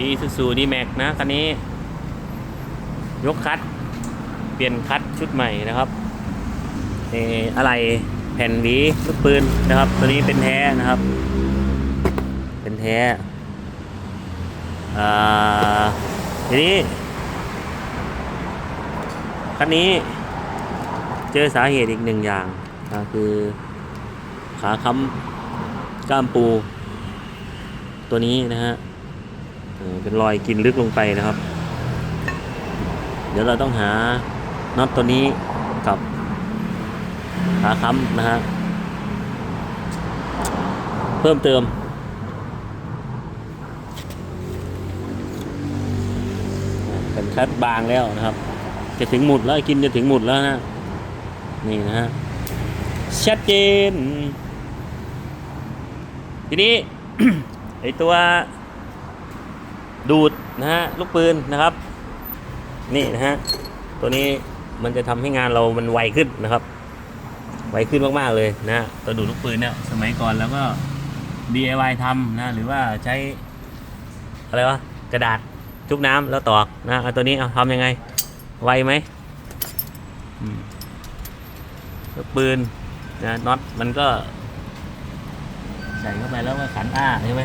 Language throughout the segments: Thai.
อีซูซูดีแม็กนะคันนี้ ยกคัดเปลี่ยนคัดชุดใหม่นะครับเอออะไรแผ่นหวีลูกปืนนะครับ ตัวนี้เป็นแท้นะครับ เป็นแท้อ่าทีนี้คันนี้เจอสาเหตุอีกหนึ่งอย่างนะคือขาค้ำก้ามปู ตัวนี้นะฮะ เป็นรอยกินลึกลงไปนะครับ เดี๋ยวเราต้องหาน็อตตัวนี้กับขาค้ำนะฮะเพิ่มเติม เป็นคัดบางแล้วนะครับ จะถึงหมุดแล้วกินจะถึงหมุดแล้วนะนี่นะฮะชัดเจนทีนี้ไอตัว ดูดนะฮะลูกปืนนะครับ นี่นะฮะตัวนี้มันจะทำให้งานเรามันไวขึ้นนะครับ ไวขึ้นมากๆเลยนะตัวดูดลูกปืนเนี่ยสมัยก่อนแล้วก็ DIY ทำนะหรือว่าใช้อะไรวะกระดาษชุบน้ำแล้วตอกนะตัวนี้เอาทำยังไง ไวไหมลูกปืนนะน็อตมันก็ใส่เข้าไปแล้วก็ขันอ้าใช่ไหม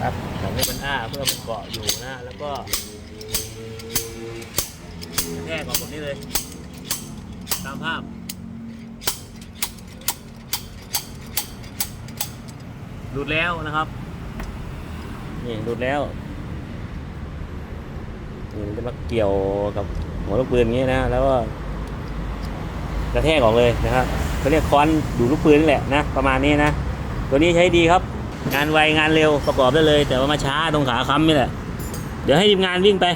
ครับขันให้มันอ้าเพื่อมันเกาะอยู่นะ แล้วก็กระแทกออกแบบนี้เลย ตามภาพดูดแล้วนะครับนี่ดูดแล้วนี่มันจะมาเกี่ยวกับหัวลูกปืนอย่างนี้นะ แล้วก็กระแทกออกเลยนะครับเขาเรียกค้อนดูดลูกปืนนี่แหละนะ ประมาณนี้นะ ตัวนี้ใช้ดีครับ งานไวงานเร็วประกอบได้เลย แต่ว่ามาช้าตรงขาค้ำนี่แหละ เดี๋ยวให้ทีมงานวิ่งไป